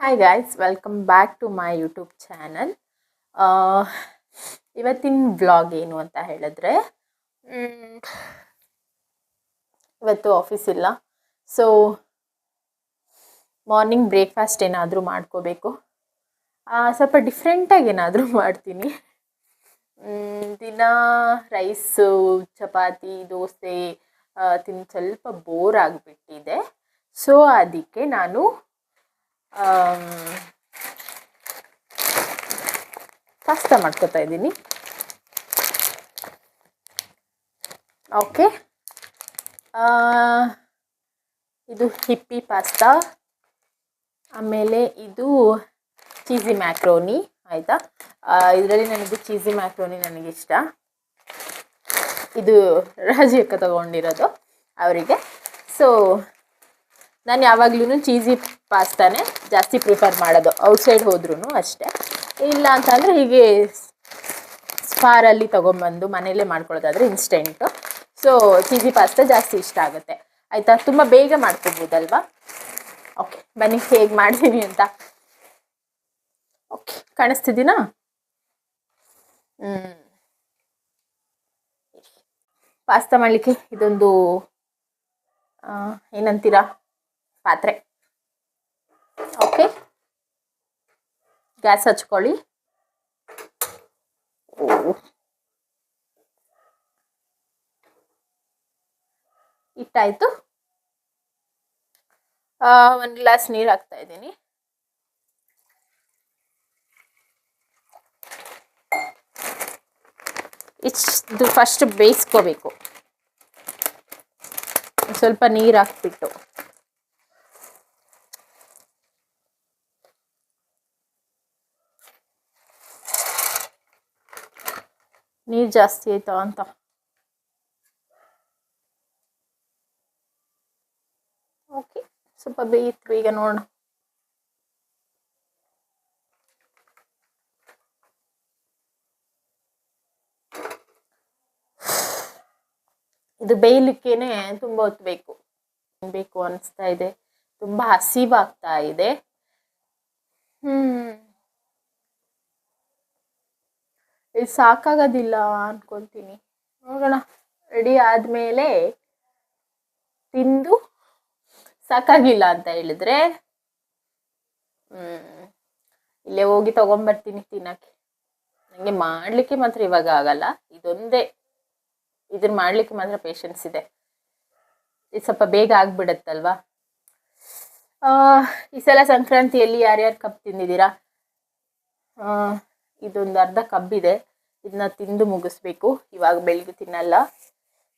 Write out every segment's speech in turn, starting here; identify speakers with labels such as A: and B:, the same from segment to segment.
A: Hi guys welcome back to my YouTube channel ಇವತ್ತಿನ vlog ಏನು ಅಂತ ಹೇಳಿದ್ರೆ ಇವತ್ತು ಆಫೀಸ್ ಇಲ್ಲ. ಸೊ ಮಾರ್ನಿಂಗ್ ಬ್ರೇಕ್ಫಾಸ್ಟ್ ಏನಾದರೂ ಮಾಡ್ಕೋಬೇಕು. ಸ್ವಲ್ಪ ಡಿಫ್ರೆಂಟಾಗಿ ಏನಾದರೂ ಮಾಡ್ತೀನಿ. ದಿನ ರೈಸು ಚಪಾತಿ, ದೋಸೆ ತಿನ್ ಸ್ವಲ್ಪ ಬೋರ್ ಆಗಿಬಿಟ್ಟಿದೆ. ಸೊ ಅದಕ್ಕೆ ನಾನು ಪಾಸ್ತಾ ಮಾಡ್ಕೋತಾ ಇದ್ದೀನಿ. ಓಕೆ ಇದು ಹಿಪ್ಪಿ ಪಾಸ್ತಾ ಆಮೇಲೆ ಇದು ಚೀಸಿ ಮ್ಯಾಕ್ರೋನಿ ಆಯಿತಾ? ಇದರಲ್ಲಿ ನನಗೆ ಚೀಸಿ ಮ್ಯಾಕ್ರೋನಿ ನನಗಿಷ್ಟ ಇದು ರಾಜಕ್ಕ ತಗೊಂಡಿರೋದು ಅವರಿಗೆ. ಸೊ ನಾನು ಯಾವಾಗ್ಲೂ ಚೀಸಿ ಪಾಸ್ತಾನೇ ಜಾಸ್ತಿ ಪ್ರಿಫರ್ ಮಾಡೋದು ಔಟ್ಸೈಡ್ ಹೋದ್ರೂ ಅಷ್ಟೇ. ಇಲ್ಲ ಅಂತಂದರೆ ಹೀಗೆ ಸ್ಪಾರಲ್ಲಿ ತೊಗೊಂಬಂದು ಮನೆಯಲ್ಲೇ ಮಾಡ್ಕೊಳ್ಳೋದಾದ್ರೆ ಇನ್ಸ್ಟೆಂಟು ಸೊ ಚೀಸಿ ಪಾಸ್ತಾ ಜಾಸ್ತಿ ಇಷ್ಟ ಆಗುತ್ತೆ. ಆಯಿತಾ? ತುಂಬ ಬೇಗ ಮಾಡ್ಕೋಬೋದಲ್ವಾ? ಓಕೆ ಬನ್ನಿ, ಹೇಗೆ ಮಾಡ್ತೀನಿ ಅಂತ. ಓಕೆ ಕಾಣಿಸ್ತಿದ್ದೀನಾ? ಹ್ಞೂ ಪಾಸ್ತಾ ಮಾಡಲಿಕ್ಕೆ ಇದೊಂದು ಏನಂತೀರಾ? ಪಾತ್ರೆ. ಓಕೆ. ಗ್ಯಾಸ್ ಹಚ್ಕೊಳ್ಳಿ. ಆ, ಒಂದು ಗ್ಲಾಸ್ ನೀರು ಹಾಕ್ತಾ ಇದ್ದೀನಿ. ಇಷ್ಟು ಫಸ್ಟ್ ಬೇಯಿಸ್ಕೋಬೇಕು. ಸ್ವಲ್ಪ ನೀರು ಹಾಕ್ಬಿಟ್ಟು. ನೀರು ಜಾಸ್ತಿ ಆಯ್ತಾ ಅಂತ. ಓಕೆ ಸ್ವಲ್ಪ ಬೇಯಿತ್ತು ಈಗ ನೋಡೋಣ. ಇದು ಬೇಯಲಿಕ್ಕೇನೆ ತುಂಬ ಹೊತ್ತು ಬೇಕು. ಬೇಕು ಅನಿಸ್ತಾ ಇದೆ. ತುಂಬ ಹಸಿವಾಗ್ತಾ ಇದೆ. ಹ್ಮ್. ಇದು ಸಾಕಾಗೋದಿಲ್ಲ ಅನ್ಕೊಂತೀನಿ. ನೋಡೋಣ. ರೆಡಿ ಆದಮೇಲೆ ತಿಂದು ಸಾಕಾಗಿಲ್ಲ ಅಂತ ಹೇಳಿದ್ರೆ ಇಲ್ಲೇ ಹೋಗಿ ತಗೊಂಬರ್ತೀನಿ ತಿನ್ನಕ್ಕೆ. ನನಗೆ ಮಾಡಲಿಕ್ಕೆ ಮಾತ್ರ ಇವಾಗ ಆಗಲ್ಲ. ಇದೊಂದೇ. ಇದನ್ನ ಮಾಡಲಿಕ್ಕೆ ಮಾತ್ರ ಪೇಷನ್ಸ್ ಇದೆ. ಇದು ಸ್ವಲ್ಪ ಬೇಗ ಆಗ್ಬಿಡತ್ತಲ್ವಾ? ಈ ಸಲ ಸಂಕ್ರಾಂತಿಯಲ್ಲಿ ಯಾರ್ಯಾರು ಕಪ್ ತಿಂದಿದ್ದೀರಾ? ಇದೊಂದು ಅರ್ಧ ಕಬ್ಬಿದೆ. ಇದನ್ನ ತಿಂದು ಮುಗಿಸ್ಬೇಕು. ಇವಾಗ ಬೆಳಿಗ್ಗೆ ತಿನ್ನಲ್ಲ.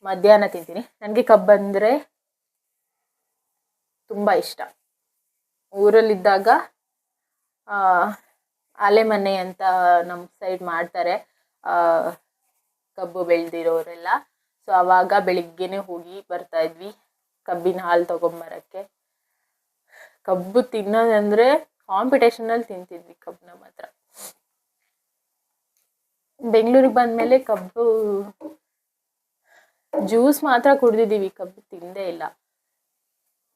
A: ಮಧ್ಯಾಹ್ನ ತಿಂತೀನಿ. ನನಗೆ ಕಬ್ಬು ಅಂದರೆ ತುಂಬ ಇಷ್ಟ. ಊರಲ್ಲಿದ್ದಾಗ ಆಲೆಮನೆ ಆಲೆ ಅಂತ ನಮ್ಮ ಸೈಡ್ ಮಾಡ್ತಾರೆ. ಕಬ್ಬು ಬೆಳೆದಿರೋರೆಲ್ಲ. ಸೊ ಆವಾಗ ಬೆಳಿಗ್ಗೆನೇ ಹೋಗಿ ಬರ್ತಾ ಇದ್ವಿ. ಕಬ್ಬಿನ ಹಾಲು ತೊಗೊಂಬರೋಕ್ಕೆ. ಕಬ್ಬು ತಿನ್ನೋದಂದರೆ ಕಾಂಪಿಟೇಷನಲ್ಲಿ ತಿಂತಿದ್ವಿ ಕಬ್ಬನ್ನ ಮಾತ್ರ. ಬೆಂಗಳೂರಿಗೆ ಬಂದಮೇಲೆ ಕಬ್ಬು ಜ್ಯೂಸ್ ಮಾತ್ರ ಕುಡ್ದಿದ್ದೀವಿ, ಕಬ್ಬು ತಿಂದೇ ಇಲ್ಲ.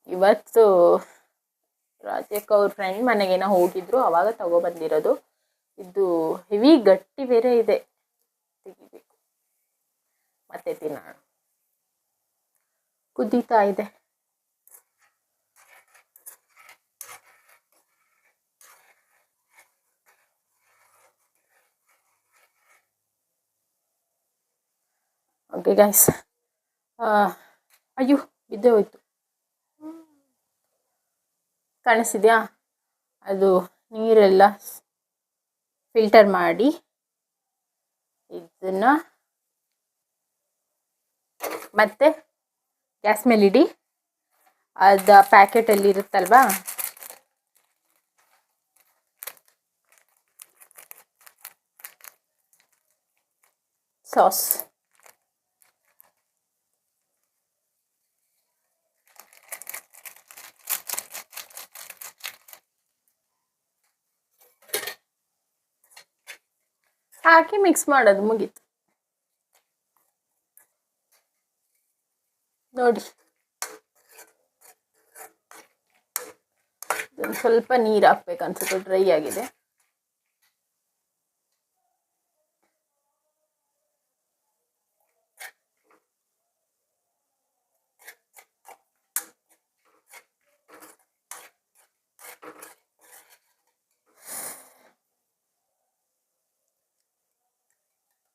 A: ಇವತ್ತು ರಾಜಕ್ಕ ಅವ್ರ ಫ್ರೆಂಡ್ ಮನೆಗೇನೋ ಹೋಗಿದ್ರು, ಅವಾಗ ತಗೊಬಂದಿರೋದು ಇದು ಹೆವಿ ಗಟ್ಟಿ ಬೇರೆ ಇದೆ. ತೆಗಿಬೇಕು. ಮತ್ತೆ ತಿನ್ನೋಣ. ಕುದೀತಾ ಇದೆ. ಓಕೆ ಗೈಸ್ ಅಯ್ಯೋ ಬಿದ್ದೆ ಹೋಯ್ತು ಕಾಣಿಸಿದೆಯಾ ಅದು ನೀರೆಲ್ಲ ಫಿಲ್ಟರ್ ಮಾಡಿ ಇದನ್ನ ಮತ್ತೆ ಗ್ಯಾಸ್ ಮೇಲೆ ಇಡಿ. ಅದು ಪ್ಯಾಕೆಟಲ್ಲಿ ಇರುತ್ತಲ್ವಾ? ಸಾಸ್ ಹಾಕಿ ಮಿಕ್ಸ್ ಮಾಡೋದು ಮುಗೀತು. ನೋಡಿ. ಸ್ವಲ್ಪ ನೀರು ಹಾಕ್ಬೇಕು ಅನ್ಸುತ್ತೆ ಡ್ರೈ ಆಗಿದೆ.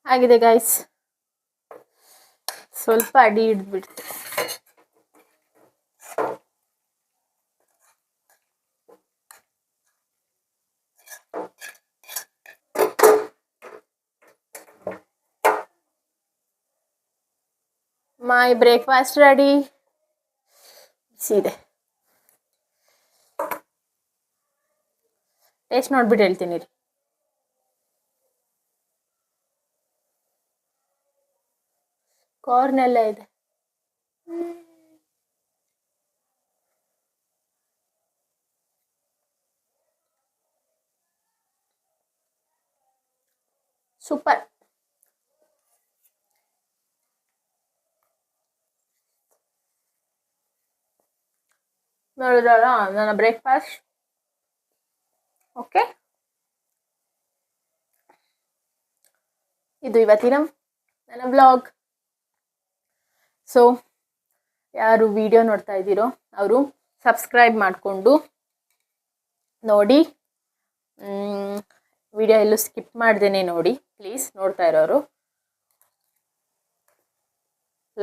A: ಆಗಿದೆ ಗಾಯ್ಸ್ ಸ್ವಲ್ಪ ಅಡಿ ಹಿಡ್ಬಿಡ್ತು ಮೈ ಬ್ರೇಕ್ಫಾಸ್ಟ್ ರೆಡಿ ಸೀದೆ ಟೇಸ್ಟ್ ನೋಡ್ಬಿಟ್ಟು ಹೇಳ್ತೀನಿ ರೀ ಕಾರ್ನ್ ಎಲ್ಲ ಇದೆ ಸೂಪರ್ ನೋಡಿದ್ರಲ್ಲ ನನ್ನ ಬ್ರೇಕ್ಫಾಸ್ಟ್ ಓಕೆ ಇದು ಇವತ್ತಿನ ನನ್ನ ಬ್ಲಾಗ್ ಸೊ ಯಾರು ವಿಡಿಯೋ ನೋಡ್ತಾ ಇದ್ದೀರೋ ಅವರು ಸಬ್ಸ್ಕ್ರೈಬ್ ಮಾಡಿಕೊಂಡು ನೋಡಿ. ವಿಡಿಯೋ ಎಲ್ಲೂ ಸ್ಕಿಪ್ ಮಾಡ್ದೇ ನೋಡಿ. ಪ್ಲೀಸ್ ನೋಡ್ತಾ ಇರೋರು.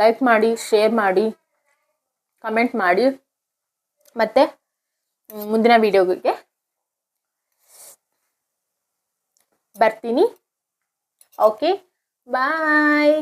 A: ಲೈಕ್ ಮಾಡಿ ಶೇರ್ ಮಾಡಿ ಕಮೆಂಟ್ ಮಾಡಿ. ಮತ್ತೆ ಮುಂದಿನ ವಿಡಿಯೋಗೆ ಬರ್ತೀನಿ. Okay bye